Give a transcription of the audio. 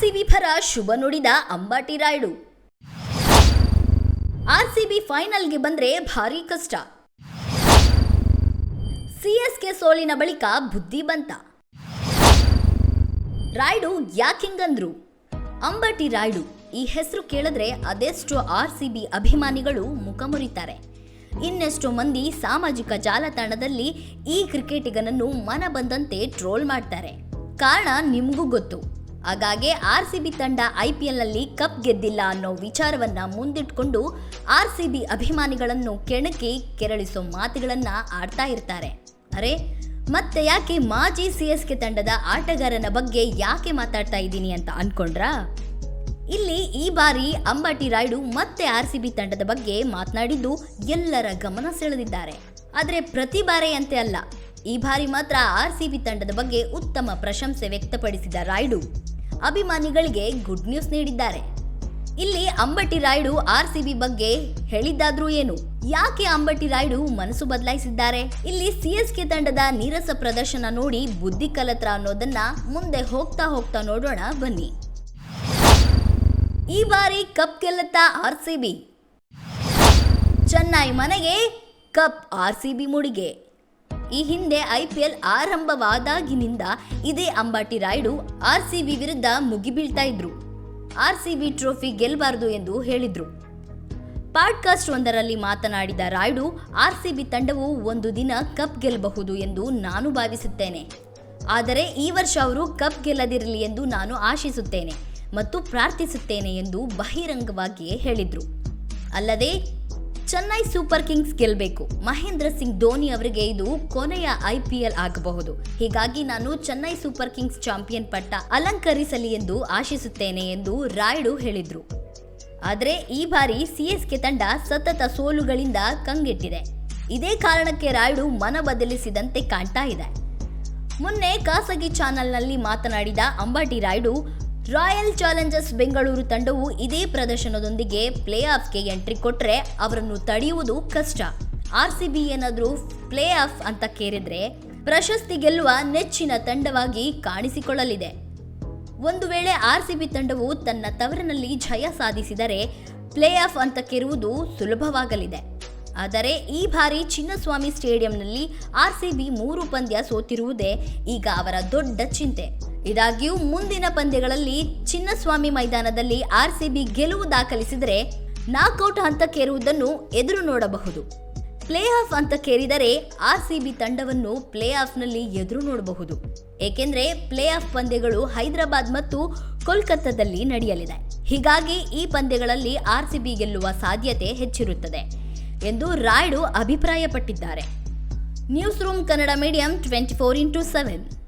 RCB ಪರ ಶುಭ ನುಡಿದ Ambati Rayudu. RCB ಫೈನಲ್ಗೆ ಬಂದ್ರೆ ಭಾರಿ ಕಷ್ಟ. ಸಿಎಸ್ಕೆ ಸೋಲಿನ ಬಳಿಕ ಬುದ್ಧಿ ಬಂತ. ರಾಯ್ಡು ಯಾಕಿಂಗಂದ್ರು ಅಂಬಟಿ ರಾಯ್ಡು ಈ ಹೆಸರು ಕೇಳಿದ್ರೆ ಅದೆಷ್ಟು ಆರ್ ಸಿ ಬಿ ಅಭಿಮಾನಿಗಳು ಮುಖ ಮುರಿತಾರೆ. ಇನ್ನೆಷ್ಟು ಮಂದಿ ಸಾಮಾಜಿಕ ಜಾಲತಾಣದಲ್ಲಿ ಈ ಕ್ರಿಕೆಟಿಗನನ್ನು ಮನ ಬಂದಂತೆ ಟ್ರೋಲ್ ಮಾಡ್ತಾರೆ. ಕಾರಣ ನಿಮಗೂ ಗೊತ್ತು. ಹಾಗಾಗಿ ಆರ್ ಸಿ ಬಿ ತಂಡ ಐ ಪಿ ಎಲ್ನಲ್ಲಿ ಕಪ್ ಗೆದ್ದಿಲ್ಲ ಅನ್ನೋ ವಿಚಾರವನ್ನ ಮುಂದಿಟ್ಕೊಂಡು ಆರ್ ಸಿ ಬಿ ಅಭಿಮಾನಿಗಳನ್ನು ಕೆಣಕಿ ಕೆರಳಿಸೋ ಮಾತುಗಳನ್ನು ಆಡ್ತಾ ಇರ್ತಾರೆ. ಅರೆ, ಮತ್ತೆ ಯಾಕೆ ಮಾಜಿ ಸಿ ಎಸ್ ಕೆ ತಂಡದ ಆಟಗಾರನ ಬಗ್ಗೆ ಯಾಕೆ ಮಾತಾಡ್ತಾ ಇದ್ದೀನಿ ಅಂತ ಅನ್ಕೊಂಡ್ರಾ? ಇಲ್ಲಿ ಈ ಬಾರಿ ಅಂಬಾಟಿ ರಾಯ್ಡು ಮತ್ತೆ ಆರ್ ಸಿ ಬಿ ತಂಡದ ಬಗ್ಗೆ ಮಾತನಾಡಿದ್ದು ಎಲ್ಲರ ಗಮನ ಸೆಳೆದಿದ್ದಾರೆ. ಆದರೆ ಪ್ರತಿ ಬಾರಿಯಂತೆ ಅಲ್ಲ. ಈ ಬಾರಿ ಮಾತ್ರ ಆರ್ ಸಿ ಬಿ ತಂಡದ ಬಗ್ಗೆ ಉತ್ತಮ ಪ್ರಶಂಸೆ ವ್ಯಕ್ತಪಡಿಸಿದ ರಾಯ್ಡು. ಅಭಿಮಾನಿಗಳಿಗೆ ಗುಡ್ ನ್ಯೂಸ್ ನೀಡಿದ್ದಾರೆ. ಇಲ್ಲಿ Ambati Rayudu R C B ಬಗ್ಗೆ ಹೇಳಿದ್ದಾದ್ರೂ ಏನು? ಯಾಕೆ ಅಂಬಟಿ ರಾಯ್ಡು ಮನಸ್ಸು ಬದಲಾಯಿಸಿದ್ದಾರೆ? ಇಲ್ಲಿ ಸಿಎಸ್ಕೆ ತಂಡದ ನೀರಸ ಪ್ರದರ್ಶನ ನೋಡಿ ಬುದ್ಧಿ ಕಲತ್ರ ಅನ್ನೋದನ್ನ ಮುಂದೆ ಹೋಗ್ತಾ ಹೋಗ್ತಾ ನೋಡೋಣ ಬನ್ನಿ. ಈ ಬಾರಿ ಕಪ್ ಗೆಲ್ಲುತ್ತಾ ಆರ್ ಸಿ ಬಿ. ಚೆನ್ನೈ ಮನೆಗೆ ಕಪ್ ಆರ್ ಸಿ ಬಿ ಮುಡಿಗೆ. ಈ ಹಿಂದೆ ಐಪಿಎಲ್ ಆರಂಭವಾದಾಗಿನಿಂದ ಇದೇ Ambati Rayudu R C B ವಿರುದ್ಧ ಮುಗಿಬೀಳ್ತಾ ಇದ್ರು. ಆರ್ ಸಿ ಬಿ ಟ್ರೋಫಿ ಗೆಲ್ಲಬಾರದು ಎಂದು ಹೇಳಿದ್ರು. ಪಾಡ್ಕಾಸ್ಟ್ ಒಂದರಲ್ಲಿ ಮಾತನಾಡಿದ ರಾಯ್ಡು, ಆರ್ ಸಿ ಬಿ ತಂಡವು ಒಂದು ದಿನ ಕಪ್ ಗೆಲ್ಲಬಹುದು ಎಂದು ನಾನು ಭಾವಿಸುತ್ತೇನೆ. ಆದರೆ ಈ ವರ್ಷ ಅವರು ಕಪ್ ಗೆಲ್ಲದಿರಲಿ ಎಂದು ನಾನು ಆಶಿಸುತ್ತೇನೆ ಮತ್ತು ಪ್ರಾರ್ಥಿಸುತ್ತೇನೆ ಎಂದು ಬಹಿರಂಗವಾಗಿಯೇ ಹೇಳಿದ್ರು. ಅಲ್ಲದೆ ಚೆನ್ನೈ ಸೂಪರ್ ಕಿಂಗ್ಸ್ ಗೆಲ್ಲಬೇಕು ಮಹೇಂದ್ರ ಸಿಂಗ್ ಧೋನಿ ಅವರಿಗೆ ಇದು ಕೊನೆಯ ಐ ಪಿ ಎಲ್ ಆಗಬಹುದು. ಹೀಗಾಗಿ ನಾನು ಚೆನ್ನೈ ಸೂಪರ್ ಕಿಂಗ್ಸ್ ಚಾಂಪಿಯನ್ ಪಟ್ಟ ಅಲಂಕರಿಸಲಿ ಎಂದು ಆಶಿಸುತ್ತೇನೆ ಎಂದು ರಾಯ್ಡು ಹೇಳಿದ್ರು. ಆದರೆ ಈ ಬಾರಿ ಸಿಎಸ್ಕೆ ತಂಡ ಸತತ ಸೋಲುಗಳಿಂದ ಕಂಗೆಟ್ಟಿದೆ. ಇದೇ ಕಾರಣಕ್ಕೆ ರಾಯ್ಡು ಮನ ಬದಲಿಸಿದಂತೆ ಕಾಣ್ತಾ ಇದೆ. ಮೊನ್ನೆ ಖಾಸಗಿ ಚಾನೆಲ್ನಲ್ಲಿ ಮಾತನಾಡಿದ ಅಂಬಾಟಿ ರಾಯ್ಡು ರಾಯಲ್ ಚಾಲೆಂಜರ್ಸ್ ಬೆಂಗಳೂರು ತಂಡವು ಇದೇ ಪ್ರದರ್ಶನದೊಂದಿಗೆ ಪ್ಲೇ ಆಫ್ಗೆ ಎಂಟ್ರಿ ಕೊಟ್ಟರೆ ಅವರನ್ನು ತಡೆಯುವುದು ಕಷ್ಟ. ಆರ್ ಸಿ ಬಿ ಏನಾದರೂ ಪ್ಲೇ ಆಫ್ ಅಂತ ಕೇರಿದ್ರೆ ಪ್ರಶಸ್ತಿ ಗೆಲ್ಲುವ ನೆಚ್ಚಿನ ತಂಡವಾಗಿ ಕಾಣಿಸಿಕೊಳ್ಳಲಿದೆ. ಒಂದು ವೇಳೆ ಆರ್ ಸಿ ಬಿ ತಂಡವು ತನ್ನ ತವರಿನಲ್ಲಿ ಜಯ ಸಾಧಿಸಿದರೆ ಪ್ಲೇ ಆಫ್ ಅಂತ ಕೇರುವುದು ಸುಲಭವಾಗಲಿದೆ. ಆದರೆ ಈ ಬಾರಿ ಚಿನ್ನಸ್ವಾಮಿ ಸ್ಟೇಡಿಯಂನಲ್ಲಿ ಆರ್ ಸಿ ಬಿ ಮೂರು ಪಂದ್ಯ ಸೋತಿರುವುದೇ ಈಗ ಅವರ ದೊಡ್ಡ ಚಿಂತೆ. ಇದಾಗಿಯೂ ಮುಂದಿನ ಪಂದ್ಯಗಳಲ್ಲಿ ಚಿನ್ನಸ್ವಾಮಿ ಮೈದಾನದಲ್ಲಿ ಆರ್ಸಿಬಿ ಗೆಲುವು ದಾಖಲಿಸಿದರೆ ನಾಕೌಟ್ ಹಂತಕ್ಕೇರುವುದನ್ನು ಎದುರು ನೋಡಬಹುದು. ಪ್ಲೇ ಆಫ್ ಅಂತ ಕೇರಿದರೆ ಆರ್ ಸಿ ಬಿ ತಂಡವನ್ನು ಪ್ಲೇ ಆಫ್ನಲ್ಲಿ ಎದುರು ನೋಡಬಹುದು. ಏಕೆಂದರೆ ಪ್ಲೇ ಆಫ್ ಪಂದ್ಯಗಳು ಹೈದರಾಬಾದ್ ಮತ್ತು ಕೋಲ್ಕತ್ತಾದಲ್ಲಿ ನಡೆಯಲಿದೆ. ಹೀಗಾಗಿ ಈ ಪಂದ್ಯಗಳಲ್ಲಿ ಆರ್ಸಿಬಿ ಗೆಲ್ಲುವ ಸಾಧ್ಯತೆ ಹೆಚ್ಚಿರುತ್ತದೆ ಎಂದು ರಾಯ್ಡು ಅಭಿಪ್ರಾಯಪಟ್ಟಿದ್ದಾರೆ. News room Kannada medium twenty four into seven.